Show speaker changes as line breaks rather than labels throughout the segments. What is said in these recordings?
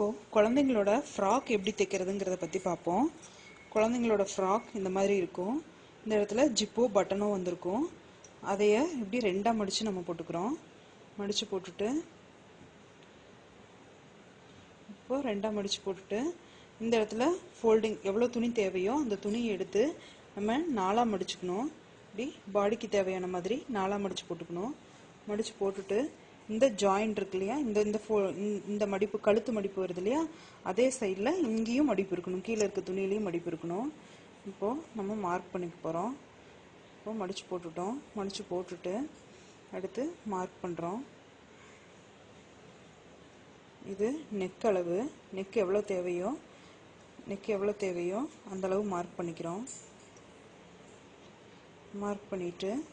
இப்போது குழந்தைங்களோட ஃப்ராக் எப்படி தைக்கிறதுங்கிறத பற்றி பார்ப்போம். குழந்தைங்களோட ஃப்ராக் இந்த மாதிரி இருக்கும். இந்த இடத்துல ஜிப்போ பட்டனும் வந்திருக்கும். அதைய இப்படி ரெண்டாக மடித்து நம்ம போட்டுக்கிறோம். மடித்து போட்டுட்டு இப்போது ரெண்டாக மடித்து போட்டுட்டு இந்த இடத்துல ஃபோல்டிங் எவ்வளோ துணி தேவையோ அந்த துணியை எடுத்து நம்ம நாலாக மடிச்சுக்கணும். இப்படி பாடிக்கு தேவையான மாதிரி நாலாக மடித்து போட்டுக்கணும். மடித்து போட்டுட்டு இந்த ஜாயிண்ட் இருக்கு இல்லையா? இந்த இந்த ஃபோ இந்த- இந்த மடிப்பு கழுத்து மடிப்பு வருது இல்லையா? அதே சைடில் இங்கேயும் மடிப்பு இருக்கணும். கீழே இருக்க துணியிலையும் மடிப்பு இருக்கணும். இப்போது நம்ம மார்க் பண்ணிக்க போகிறோம் இப்போ மடித்து போட்டுட்டோம். மடித்து போட்டுட்டு அடுத்து மார்க் பண்ணுறோம் இது நெக் அளவு. நெக் எவ்வளோ தேவையோ நெக் எவ்வளோ தேவையோ அந்த அளவு மார்க் பண்ணிக்கிறோம். மார்க் பண்ணிவிட்டு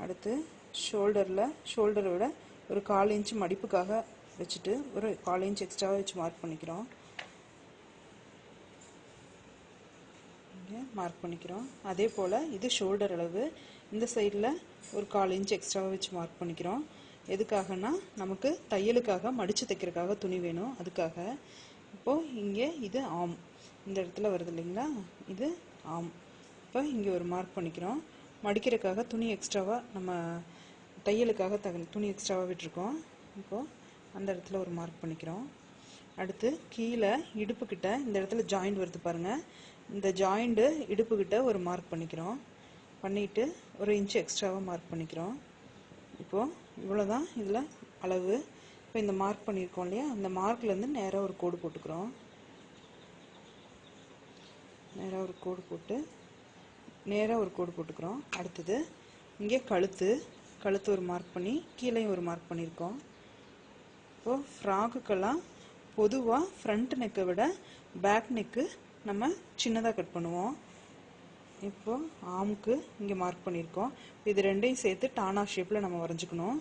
அடுத்து ஷோல்டரில் ஷோல்டரை விட ஒரு கால் இன்ச் மடிப்புக்காக வச்சுட்டு ஒரு கால் இன்ச் எக்ஸ்ட்ராவாக வச்சு மார்க் பண்ணிக்கிறோம். இங்கே மார்க் பண்ணிக்கிறோம். அதே போல் இது ஷோல்டர் அளவு. இந்த சைடில் ஒரு கால் இன்ச் எக்ஸ்ட்ராவாக வச்சு மார்க் பண்ணிக்கிறோம். எதுக்காகனா நமக்கு தையலுக்காக மடித்து தைக்கிறதுக்காக துணி வேணும். அதுக்காக. இப்போது இங்கே இது ஆம் இந்த இடத்துல வருது இல்லைங்களா? இது ஆம் இப்போ இங்கே ஒரு மார்க் பண்ணிக்கிறோம். மடிக்கிறதுக்காக துணி எக்ஸ்ட்ராவாக நம்ம தையலுக்காக த துணி எக்ஸ்ட்ராவாக விட்டுருக்கோம். இப்போது அந்த இடத்துல ஒரு மார்க் பண்ணிக்கிறோம். அடுத்து கீழே இடுப்புக்கிட்ட இந்த இடத்துல ஜாயிண்ட் வருது பாருங்கள் இந்த ஜாயிண்ட்டு இடுப்புக்கிட்ட ஒரு மார்க் பண்ணிக்கிறோம். பண்ணிட்டு ஒரு இன்ச் எக்ஸ்ட்ராவாக மார்க் பண்ணிக்கிறோம். இப்போது இவ்வளோதான் இதில் அளவு. இப்போ இந்த மார்க் பண்ணியிருக்கோம் இல்லையா? அந்த மார்க்லேருந்து நேராக ஒரு கோடு போட்டுக்கிறோம். நேராக ஒரு கோடு போட்டு நேராக ஒரு கோடு போட்டுக்கிறோம். அடுத்தது இங்கே கழுத்து. கழுத்து ஒரு மார்க் பண்ணி கீழேயும் ஒரு மார்க் பண்ணியிருக்கோம் இப்போது ஃப்ராக்குக்கெல்லாம் பொதுவாக ஃப்ரண்ட் நெக்கை விட பேக் நெக்கு நம்ம சின்னதாக கட் பண்ணுவோம். இப்போது ஆமுக்கு இங்கே மார்க் பண்ணியிருக்கோம் இது ரெண்டையும் சேர்த்து டானா ஷேப்பில் நம்ம வரைஞ்சிக்கணும்.